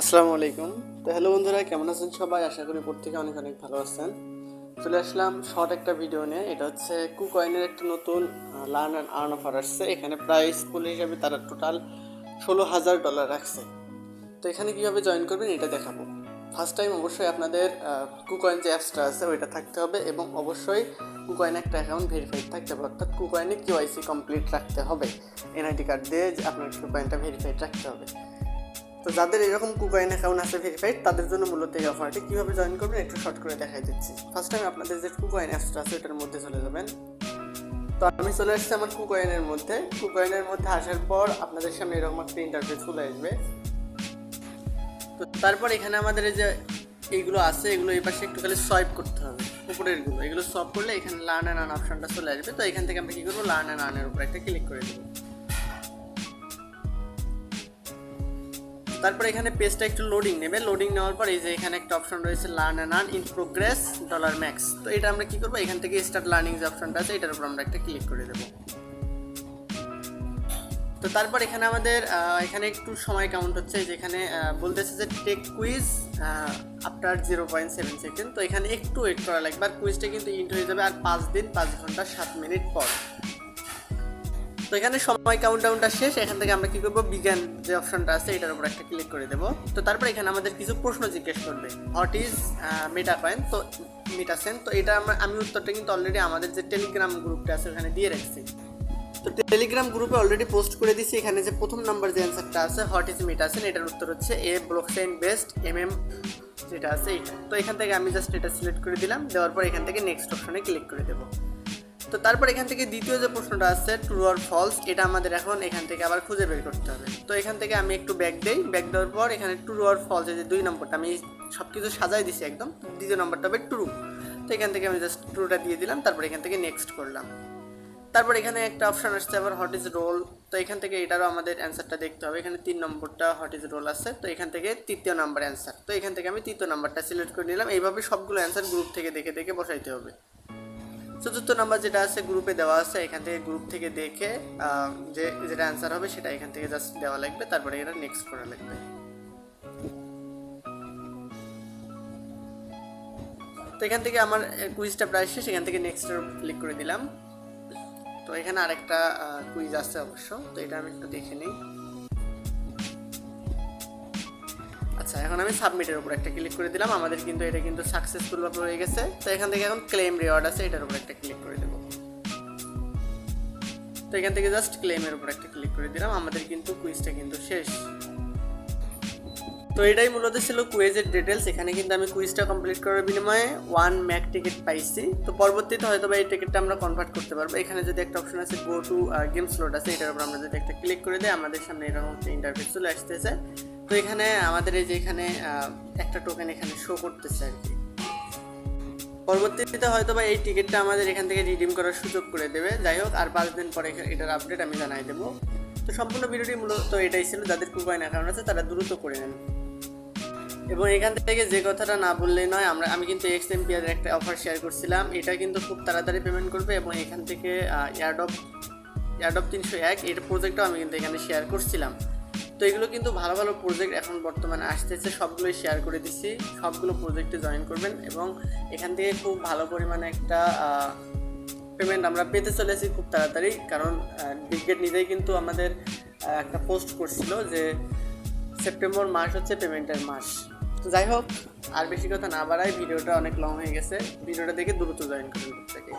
আসসালামু আলাইকুম। তো হ্যালো বন্ধুরা, কেমন আছেন সবাই? আশা করি প্রত্যেকে অনেক অনেক ভালো আছেন। চলে আসলাম শর্ট একটা ভিডিও নিয়ে। এটা হচ্ছে কুকয়েনের একটা নতুন লার্ন অ্যান্ড আর্ন অফার আসছে। এখানে প্রাইস ফুল হিসাবে তারা টোটাল ষোলো হাজার ডলার রাখছে। তো এখানে কীভাবে জয়েন করবেন এটা দেখাবো। ফার্স্ট টাইম অবশ্যই আপনাদের কুকয়েন যে অ্যাপসটা আছে, ওইটা থাকতে হবে এবং অবশ্যই কুকয়েন একটা অ্যাকাউন্ট ভেরিফাইড থাকতে হবে। অর্থাৎ কুকয়েনে কিউআইসি কমপ্লিট রাখতে হবে। এনআইডি কার্ড দিয়ে আপনার কুকয়েনটা ভেরিফাইড রাখতে হবে। তো যাদের এরকম কুকয়েন অ্যাকাউন্ট আছে ভেরিফাইড তাদের জন্য মূলত এই অফারটি কীভাবে জয়েন করবেন একটু শর্ট করে দেখাই দিচ্ছি। ফার্স্ট টাইম আপনাদের যে কুকয়েন অ্যাপসটা আছে, ওটার মধ্যে চলে যাবেন। তো আমি চলে আসছি আমার কুকয়েনের মধ্যে। কুকয়েনের মধ্যে আসার পর আপনাদের সামনে এরকম একটা ইন্টারফেস চলে আসবে। তো তারপর এখানে আমাদের এই যে এইগুলো আছে, এগুলো এই পাশে একটু খালি সোয়াইপ করতে হবে। উপরেরগুলো। এগুলো সব করলে এখানে লার্ন অ্যান্ড আর্ন অপশনটা চলে আসবে। তো এখান থেকে আমরা কী করব? লার্ন অ্যান্ড আর্নের উপর একটা ক্লিক করে দেবো। তারপর এখানে পেজটা একটু লোডিং নেবে। লোডিং নেওয়ার পর এই যে এখানে একটা অপশন রয়েছে learn and earn in progress dollar max তো এটা আমরা কি করব? এখান থেকে স্টার্ট লার্নিং যে অপশনটা আছে, এটার উপর আমরা একটা ক্লিক করে দেবো। তো তারপর এখানে আমাদের এখানে একটু সময় কাউন্ট হচ্ছে। যেখানে বলতেছে যে take quiz after zero point seven second তো এখানে একটু ওয়েট করা লাগবে। আর কুইজটা কিন্তু ইন্ট হয়ে যাবে আর পাঁচ দিন, পাঁচ ঘণ্টা, সাত মিনিট পর। তো এখানে সময় কাউন্টডাউনটা শেষ, এখান থেকে আমরা কি করব? বিজ্ঞান যে অপশনটা আছে, এটার উপর একটা ক্লিক করে দেবো। তো তারপর এখানে আমাদের কিছু প্রশ্ন জিজ্ঞেস করবে। হোয়াট ইজ মেটা কয়েন তো মিটাসেন তো এটা আমরা, আমি উত্তরটা কিন্তু অলরেডি আমাদের যে টেলিগ্রাম গ্রুপটা আছে, ওখানে দিয়ে রাখছি। তো টেলিগ্রাম গ্রুপে অলরেডি পোস্ট করে দিছি, এখানে যে প্রথম নাম্বার যে অ্যান্সারটা আছে হোয়াট ইজ মিটাসেন এটার উত্তর হচ্ছে a block blockchain best M M যেটা আছে, এইটা। তো এখান থেকে আমি জাস্ট এটা সিলেক্ট করে দিলাম, দেওয়ার পর এখান থেকে নেক্সট অপশনে ক্লিক করে দেবো। তো তারপর এখান থেকে দ্বিতীয় যে প্রশ্নটা আছে ট্রু আর ফলস এটা আমাদের এখন এখান থেকে আবার খুঁজে বের করতে হবে। তো এখান থেকে আমি একটু ব্যাক দেই। ব্যাক দেওয়ার পর এখানে ট্রু আর ফলস যে দুই নম্বরটা, আমি সব কিছু সাজাই দিছি একদম। দ্বিতীয় নম্বরটা হবে ট্রু তো এখান থেকে আমি জাস্ট ট্রুটা দিয়ে দিলাম, তারপর এখান থেকে নেক্সট করলাম। তারপর এখানে একটা অপশান আসছে আবার হট ইজ রোল তো এখান থেকে এটারও আমাদের অ্যান্সারটা দেখতে হবে। এখানে তিন নম্বরটা হট ইজ রোল আছে। তো এখান থেকে তৃতীয় নাম্বার অ্যান্সার তো এখান থেকে আমি তৃতীয় নাম্বারটা সিলেক্ট করে নিলাম। এইভাবে সবগুলো অ্যান্সার গ্রুপ থেকে দেখে দেখে বসাইতে হবে। চতুর্থ নাম্বার যেটা আছে গ্রুপে দেওয়া আছে, এখান থেকে গ্রুপ থেকে দেখে যে, যেটা অ্যান্সার হবে সেটা এখান থেকে জাস্ট দেওয়া লাগবে, তারপরে এটা নেক্সট করা লাগবে। তো এখান থেকে আমার কুইজটা প্রায় শেষ, এখান থেকে নেক্সটের ক্লিক করে দিলাম। তো এখানে আরেকটা কুইজ আছে অবশ্য, তো এটা আমি একটু দেখে নিই। আচ্ছা এখন আমি সাবমিটের উপর একটা ক্লিক করে দিলাম, আমাদের কিন্তু এটা কিন্তু সাকসেসফুল ভাবে হয়ে গেছে। তো এখান থেকে এখন ক্লেম রিওয়ার্ড আছে, এটার উপর একটা ক্লিক করে দেবো। তো এখান থেকে জাস্ট ক্লেমের উপর একটা ক্লিক করে দিলাম, আমাদের কিন্তু কুইজটা কিন্তু শেষ। তো এটাই মূলত ছিল কুইজের ডিটেলস এখানে কিন্তু আমি কুইজটা কমপ্লিট করার বিনিময়ে ওয়ান ম্যাক টিকিট পাইছি। তো পরবর্তীতে হয়তো বা এই টিকিটটা আমরা কনভার্ট করতে পারব। এখানে যদি একটা অপশন আছে গো টু গেম স্লট আছে, এটার উপর আমরা যদি একটা ক্লিক করে দিই, আমাদের সামনে এরকম একটা ইন্টারফেস চলে আসতেছে। তো এখানে আমাদের এই যে এখানে একটা টোকেন এখানে শো করতেছে আর কি। পরবর্তীতে হয়তো বা এই টিকিটটা আমাদের এখান থেকে রিডিম করার সুযোগ করে দেবে। যাই হোক, আর পাঁচ দিন পরে এটার আপডেট আমি জানাই দেবো। তো সম্পূর্ণ ভিডিওটি মূলত এটাই ছিল। যাদের কুকয়েন অ্যাকাউন্ট আছে, তারা দ্রুত করে নেন। এবং এখান থেকে যে কথাটা না বললেই নয়, আমরা, আমি কিন্তু এক্স এমপিআর একটা অফার শেয়ার করছিলাম। এটা কিন্তু খুব তাড়াতাড়ি পেমেন্ট করবে এবং এখান থেকে ইয়ারডপ ইয়ারডপ তিনশো এক, এটা প্রজেক্টও আমি কিন্তু এখানে শেয়ার করছিলাম। তো এগুলো কিন্তু ভালো ভালো প্রজেক্ট এখন বর্তমানে আসতেছে, সবগুলোই শেয়ার করে দিচ্ছি। সবগুলো প্রজেক্টে জয়েন করবেন এবং এখান থেকে খুব ভালো পরিমাণে একটা পেমেন্ট আমরা পেতে চলেছি খুব তাড়াতাড়ি। কারণ বিগগেট নিজেই কিন্তু আমাদের একটা পোস্ট করছিল যে সেপ্টেম্বর মাস হচ্ছে পেমেন্টের মাস। তো যাই হোক, আর বেশি কথা না বাড়াই, ভিডিওটা অনেক লং হয়ে গেছে। ভিডিওটা দেখে দ্রুত জয়েন করুন প্রত্যেকে